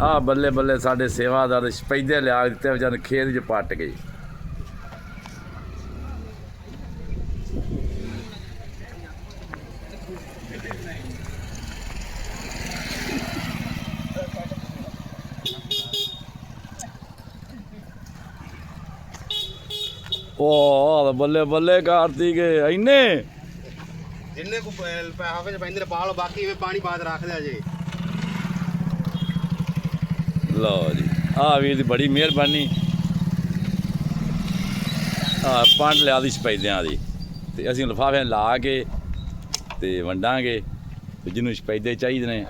ਆ ਬੱਲੇ ਬੱਲੇ ਸਾਡੇ ਸੇਵਾਦਾਰ ਸਪੈਦੇ ਲਿਆ ਦਿੱਤੇ ਵਿਚਾਰੇ ਖੇਤ 'ਚ ਪੱਟ ਗਏ। ਉਹ ਬੱਲੇ ਬੱਲੇ ਕਾਰਤਿਕ ਇੰਨੇ? ਜਿੰਨੇ ਕੋ ਪੈਸਾ ਵਿੱਚ ਪੈਂਦੇ ਨੇ ਪਾ ਲਓ ਬਾਕੀ ਐਵੇਂ ਪਾਣੀ ਬਾਦ ਰੱਖ ਲਿਆ ਜੇ। ਲਓ ਜੀ ਆ ਵੀਰ ਦੀ ਬੜੀ ਮਿਹਰਬਾਨੀ। ਆ ਪੰਡ ਲਿਆ ਦੀ ਸਪੈਦਿਆਂ ਦੀ। ਤੇ ਅਸੀਂ ਲਿਫਾਫੇ ਲਾ ਕੇ ਤੇ ਵੰਡਾਂਗੇ। ਤੇ ਜਿਹਨੂੰ ਸਪੈਦੇ ਚਾਹੀਦੇ ਨੇ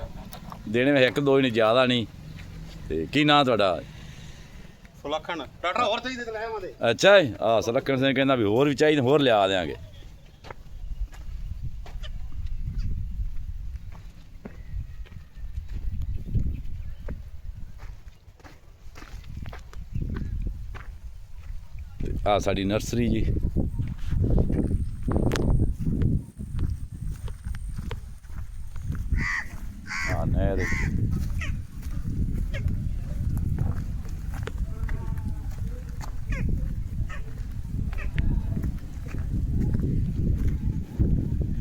ਦੇਣੇ ਵੇ ਇੱਕ ਦੋ ਹੀ ਨੇ ਜ਼ਿਆਦਾ ਨਹੀਂ। ਤੇ ਕੀ ਨਾਂ ਤੁਹਾਡਾ? ਸੁਲੱਖਣ। ਟਾਟਾ ਹੋਰ ਚਾਹੀਦੇ ਤੇ ਲੈ ਆਵਾਂਗੇ। ਅੱਛਾ ਆ ਸਲੱਕਣ ਸਿੰਘ ਕਹਿੰਦਾ ਵੀ ਹੋਰ ਵੀ ਚਾਹੀਦੇ ਹੋਰ ਲਿਆ ਦਿਆਂਗੇ। ਆ ਸਾਡੀ ਨਰਸਰੀ ਜੀ। ਆ ਨਹਿਰ।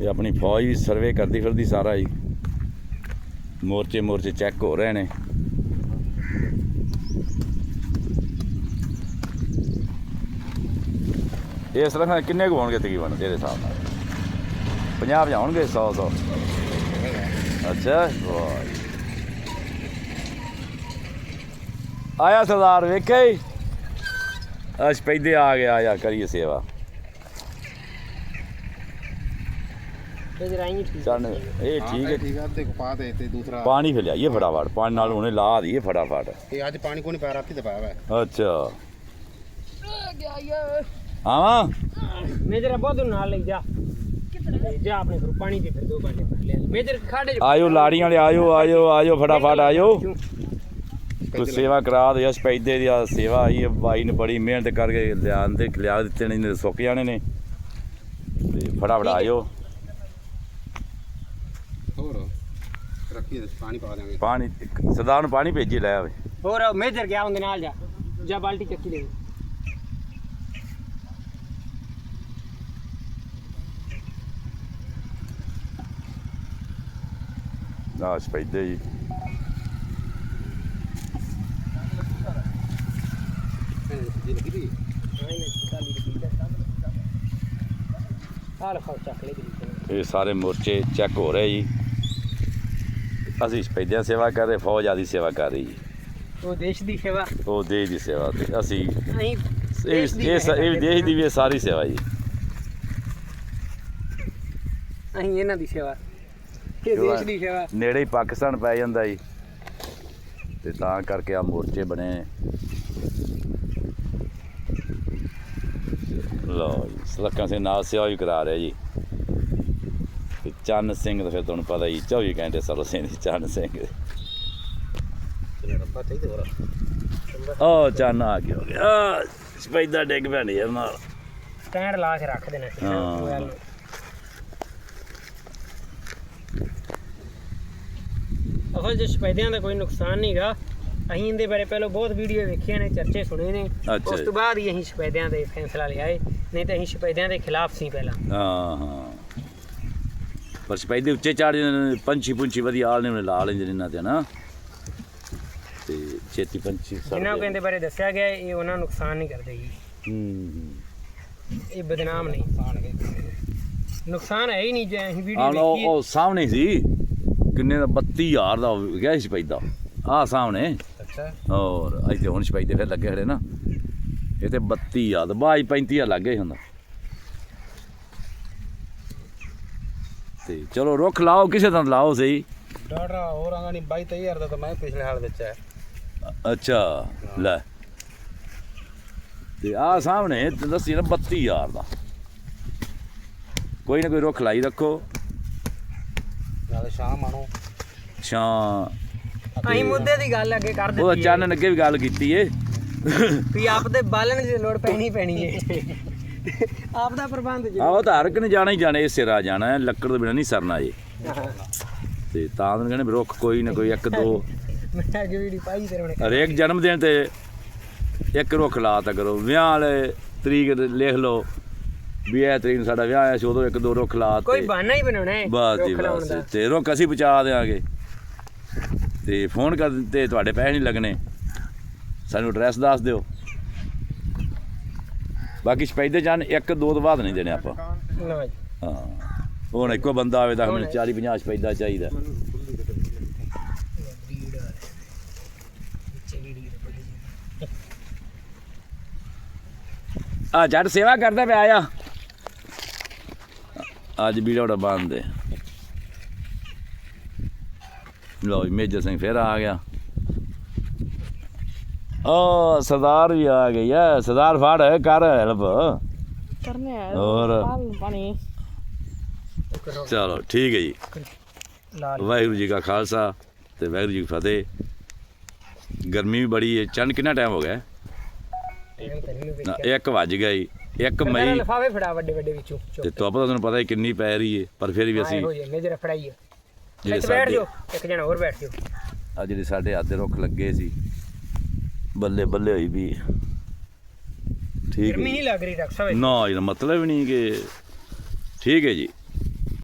ਇਹ ਆਪਣੀ ਫੌਜ ਵੀ ਸਰਵੇ ਕਰਦੀ ਫਿਰਦੀ ਸਾਰਾ ਹੀ ਮੋਰਚੇ ਮੋਰਚੇ ਚੈੱਕ ਹੋ ਰਹੇ ਨੇ। ਇਸ ਤਰ੍ਹਾਂ ਕਿੰਨੇ ਕੁ ਹੋਣਗੇ ਤਕਰੀਬਨ ਤੇਰੇ ਹਿਸਾਬ ਨਾਲ? 50 ਜਾਣਗੇ 100 100 ਅੱਛਾ ਵਾਹ। ਜੀ। ਆਇਆ ਸਰਦਾਰ ਵੇਖਿਆ ਹੀ ਅਸ਼ ਪੈਦੇ ਆ ਗਿਆ ਆ ਕਰੀਏ ਸੇਵਾ। ਇਹ ਜਰਾਈ ਠੀਕ ਚੱਲ ਇਹ ਠੀਕ ਹੈ। ਠੀਕ ਆ ਤੇ ਪਾ ਦੇ ਤੇ ਦੂਸਰਾ। ਪਾਣੀ ਫਿਰ ਲਿਆਈਏ ਫਟਾਫਟ ਪਾਣੀ ਨਾਲ ਉਹਨੇ ਲਾ ਦਈਏ ਫਟਾਫਟ। ਇਹ ਅੱਜ ਪਾਣੀ ਕੋਈ ਨਹੀਂ ਪਾ ਰਾਤੀ ਤੇ ਪਾਇਆ ਵਾ ਅੱਛਾ ਗਿਆ ਯਾਰ। ਆਵਾਂ? ਮੇਜਰ ਬਹੁਤ ਨਾਲ ਲੈ ਜਾ। ਜਾ ਆਪਣੇ ਫਿਰ ਪਾਣੀ ਦੇ ਫਿਰ ਦੋ ਭਰ ਲਿਆ। ਮੇਜਰ ਖਾੜੇ ਆਇਓ ਲਾੜੀਆਂ ਵਾਲੇ ਆਇਓ ਆਇਓ ਆਇਓ ਫਟਾਫਟ ਆਇਓ। ਕੋਈ ਸੇਵਾ ਕਰਾ ਦੇ ਇਸ ਪੈਦੇ ਦੀ ਆ ਸੇਵਾ ਆਈ ਹੈ ਬਾਈ ਨੇ ਬੜੀ ਮਿਹਨਤ ਕਰਕੇ ਲਿਆਂਦੇ ਲਿਆ ਦਿੱਤੇ ਨੇ ਸੁੱਕ ਜਾਣੇ ਨੇ। ਤੇ ਫਟਾਫਟ ਆਇਓ। ਹੋਰ? ਰੱਖੀ ਪਾਣੀ ਪਾ ਦਿਆਂਗੇ। ਪਾਣੀ ਸਰਦਾਰ ਨੂੰ ਪਾਣੀ ਭੇਜੀ ਲੈ ਆਵੇ। ਹੋਰ ਮੇਜਰ ਗਿਆ ਉਹਦੇ ਨਾਲ ਜਾ। ਜਾ ਬਾਲਟੀ ਚੱਕੀ ਦੀ। ਚੱਕ ਲੈ ਜੀ ਇਹ ਸਾਰੇ ਮੋਰਚੇ ਚੈੱਕ ਹੋ ਰਹੇ ਜੀ। ਅਸੀਂ ਸਪੈਦਿਆਂ ਸੇਵਾ ਕਰ ਰਹੇ ਫੌਜ ਆਦੀ ਸੇਵਾ ਕਰ ਰਹੀ ਜੀ। ਉਹ ਦੇਸ਼ ਦੀ ਸੇਵਾ। ਉਹ ਦੇਸ਼ ਦੀ ਸੇਵਾ ਤੇ ਅਸੀਂ ਅਸੀਂ ਇਹ ਇਹ ਦੇਸ਼ ਦੀ ਵੀ ਇਹ ਸਾਰੀ ਸੇਵਾ ਜੀ। ਅਸੀਂ ਇਹਨਾਂ ਦੀ ਸੇਵਾ। ਇਹ ਦੇਸ਼ ਦੀ ਸੇਵਾ। ਨੇੜੇ ਹੀ ਪਾਕਿਸਤਾਨ ਪੈ ਜਾਂਦਾ ਜੀ। ਤੇ ਤਾਂ ਕਰਕੇ ਆ ਮੋਰਚੇ ਬਣੇ। ਨੇ। ਲਓ ਜੀ ਸਿੰਘ ਨਾਲ ਸੇਵਾ ਵੀ ਕਰਾ ਰਿਹਾ ਜੀ। ਤੇ ਚੰਨ ਸਿੰਘ ਤਾਂ ਫਿਰ ਤੁਹਾਨੂੰ ਪਤਾ ਹੀ 24 ਘੰਟੇ ਸਰਵ ਸਿੰਘ ਦੀ ਚੰਨ ਸਿੰਘ। ਉਹ ਚੰਨ ਆ ਗਿਆ ਹੋ ਗਿਆ। ਸਪੈਦਾ ਡਿੱਗ ਪੈਣੀ ਯਾਰ ਨਾਲ। ਸਟੈਂਡ ਲਾ ਕੇ ਰੱਖ ਦੇਣਾ ਸੀ। ਨਾ ਹਾਂ। ਮੋਬਾਈਲ ਨੂੰ। ਅਸਲ ਜੇ ਸਪੈਦਿਆਂ ਦਾ ਕੋਈ ਨੁਕਸਾਨ ਨਹੀਂਗਾ ਅਸੀਂ ਇਹਦੇ ਬਾਰੇ ਪਹਿਲਾਂ ਬਹੁਤ ਵੀਡੀਓ ਵੇਖੀਆਂ ਨੇ ਚਰਚੇ ਸੁਣੇ ਨੇ। ਅੱਛਾ ਉਸ। ਤੋਂ ਬਾਅਦ ਹੀ ਅਸੀਂ ਸਪੈਦਿਆਂ ਦੇ ਫੈਸਲਾ ਲਿਆ ਏ ਨਹੀਂ ਤਾਂ ਅਸੀਂ ਸਪੈਦਿਆਂ ਦੇ ਖਿਲਾਫ ਸੀ ਪਹਿਲਾਂ। ਹਾਂ ਹਾਂ। ਪਰ ਸਪੈਦੇ ਉੱਚੇ ਚਾੜ ਜਾਂਦੇ ਨੇ ਪੰਛੀ ਪੁੰਛੀ ਵਧੀਆ ਆਲ ਨੇ ਉਹਨੇ ਲਾ ਲੈਂਦੇ ਨੇ ਇਹਨਾਂ ਤੇ ਨਾ ਤੇ ਛੇਤੀ ਪੰਛੀ ਸੜ ਜਿਨ੍ਹਾਂ ਨੂੰ ਜਾਂਦੇ। ਇਹਦੇ ਬਾਰੇ ਦੱਸਿਆ ਗਿਆ ਇਹ ਉਹਨਾਂ ਨੂੰ ਨੁਕਸਾਨ ਨਹੀਂ ਕਰਦੇ ਜੀ। ਹੂੰ ਹੂੰ। ਇਹ ਬਦਨਾਮ ਨਹੀਂ। ਨੁਕਸਾਨ ਹੈ ਹੀ ਨਹੀਂ ਜੇ ਅਸੀਂ ਆਹ ਵੀਡੀਓ ਲਓ, ਵੇਖੀ ਉਹ ਸਾਹਮਣੇ ਸੀ। ਕਿੰਨੇ ਦਾ? 32000 ਦਾ ਗਿਆ ਸੀ ਪੈਦਾ ਆ ਸਾਹਮਣੇ। ਅੱਛਾ। ਔਰ ਅੱਜ ਤੇ ਹੁਣ ਸਪੈਦੇ ਫਿਰ ਲੱਗੇ ਖੜੇ ਨਾ। ਇਹ ਤੇ 32000 ਦਾ। ਬਾਈ 35000 ਲੱਗੇ ਹੁੰਦਾ ਤੇ ਚਲੋ ਰੁੱਖ ਲਾਓ ਕਿਸੇ ਤਰ੍ਹਾਂ ਲਾਓ ਸਹੀ। ਡਾਟਾ ਹੋਰ ਆਂਗਾ ਨਹੀਂ 22 23000 ਦਾ ਤਾਂ ਮੈਂ ਪਿਛਲੇ ਹਾਲ ਵਿੱਚ ਹੈ। ਅੱਛਾ ਲੈ। ਤੇ ਆ ਸਾਹਮਣੇ ਦੱਸੀ ਨਾ 32000 ਦਾ। ਕੋਈ ਨਾ ਕੋਈ ਰੁੱਖ ਲਾਈ ਰੱਖੋ। ਸ਼ਾਮ ਆਣੋ ਛਾਂ ਅਸੀਂ ਮੁੱਦੇ ਦੀ ਗੱਲ ਅੱਗੇ ਕਰ ਉਹ ਦਿੱਤੀ ਚਾਨਣ ਅੱਗੇ ਵੀ ਗੱਲ ਕੀਤੀ ਏ। ਵੀ ਆਪ ਦੇ ਬਾਲਣ ਦੀ ਲੋੜ ਪੈਣੀ ਪੈਣੀ ਏ। ਆਪ ਦਾ ਪ੍ਰਬੰਧ ਜੀ ਆਹ ਤਾਂ ਹਰਕ ਨੇ ਜਾਣਾ ਹੀ ਜਾਣਾ ਇਹ ਸਿਰਾ ਜਾਣਾ ਹੈ ਲੱਕੜ ਤੋਂ ਬਿਨਾਂ ਨਹੀਂ ਸਰਨਾ ਜੀ ਤੇ ਤਾਂ ਉਹਨਾਂ ਕਹਿੰਦੇ ਵੀ ਰੁੱਖ ਕੋਈ ਨਾ ਕੋਈ ਇੱਕ ਦੋ। ਮੈਂ ਅੱਗੇ ਵੀਡੀਓ ਪਾਈ ਤੇਰੇ ਨੇ ਹਰੇਕ ਜਨਮ ਦਿਨ ਤੇ ਇੱਕ ਰੁੱਖ ਲਾਤਾ ਕਰੋ। ਵਿਆਹ ਵਾਲੇ ਤਰੀਕ ਲਿਖ ਲਓ। ਵੀ ਇਹ ਤਰੀਕ ਨੂੰ ਸਾਡਾ ਵਿਆਹ ਹੈ ਸੀ ਉਦੋਂ ਇੱਕ ਦੋ ਰੁੱਖ ਲਾਤੇ ਕੋਈ ਬਹਾਨਾ ਹੀ ਬਣਾਉਣਾ ਹੈ ਬਸ ਜੀ ਰੁੱਖ ਲਾਉਣ ਬਸ। ਦਾ। ਤੇ ਰੁੱਖ ਅਸੀਂ ਬਚਾ ਦੇਵਾਂਗੇ ਤੇ ਫੋਨ ਕਰ ਤੇ ਤੁਹਾਡੇ ਪੈਸੇ ਨਹੀਂ ਲੱਗਣੇ। ਸਾਨੂੰ ਐਡਰੈਸ ਦੱਸ ਦਿਓ। ਬਾਕੀ ਸਪੈਦੇ ਜਾਨ ਇੱਕ ਦੋ ਤੋਂ ਬਾਅਦ ਨਹੀਂ ਦੇਣੇ ਆਪਾਂ। ਲਓ ਜੀ। ਹਾਂ। ਹੁਣ ਇੱਕੋ ਬੰਦਾ ਆਵੇ ਤਾਂ ਮੈਨੂੰ 40 50 ਸਪੈਦਾ ਚਾਹੀਦਾ। ਆ ਜੱਟ ਸੇਵਾ ਕਰਦਾ ਪਿਆ ਆ। ਅੱਜ ਵੀਡੀਓ ਦਾ ਬੰਦ ਹੈ ਲੋ ਮੇਜਰ ਸਿੰਘ ਫੇਰ ਆ ਗਿਆ। ਓ ਸਰਦਾਰ ਵੀ ਆ ਗਈ ਆ ਸਰਦਾਰ ਫੜ ਕਰ ਹੈਲਪ ਕਰਨੇ ਆ ਹੋਰ। ਪਾਣੀ। ਚਲੋ ਠੀਕ ਹੈ ਜੀ। ਵਾਹਿਗੁਰੂ ਜੀ ਕਾ ਖਾਲਸਾ ਤੇ ਵਾਹਿਗੁਰੂ ਜੀ ਕੀ ਫਤਿਹ। ਗਰਮੀ ਵੀ ਬੜੀ ਹੈ ਚੰਨ ਕਿੰਨਾ ਟਾਈਮ ਹੋ ਗਿਆ? ਟਾਈਮ ਤਾਂ ਨਹੀਂ ਨਾ ਵੇਖਿਆ 1 ਵੱਜ ਗਿਆ ਜੀ। 1 ਮੇਰਾ ਮਈ ਲਫਾਵੇ ਫੜਾ ਵੱਡੇ ਵੱਡੇ ਵਿੱਚੋਂ ਤੇ ਤਾਂ ਤੁਹਾਨੂੰ ਪਤਾ ਹੀ ਕਿੰਨੀ ਪੈ ਰਹੀ ਹੈ ਪਰ ਫਿਰ ਵੀ ਅਸੀਂ ਹੋ ਜੇ ਮੇਜਰ ਫੜਾਈ ਜਿਹੜੇ ਬੈਠ ਜਾਓ ਇੱਕ ਜਣਾ ਹੋਰ ਬੈਠ ਜਾਓ। ਆ ਜਿਹੜੇ ਸਾਡੇ ਹੱਥ ਦੇ ਰੁੱਖ ਲੱਗੇ ਸੀ ਬੱਲੇ ਬੱਲੇ ਹੋਈ ਵੀ। ਠੀਕ ਗਰਮੀ ਨਹੀਂ ਲੱਗ ਰਹੀ ਡਾਕਟਰ ਸਾਹਿਬ ਨਾ ਇਹਦਾ ਮਤਲਬ ਨਹੀਂ ਕਿ ਠੀਕ ਹੈ ਜੀ।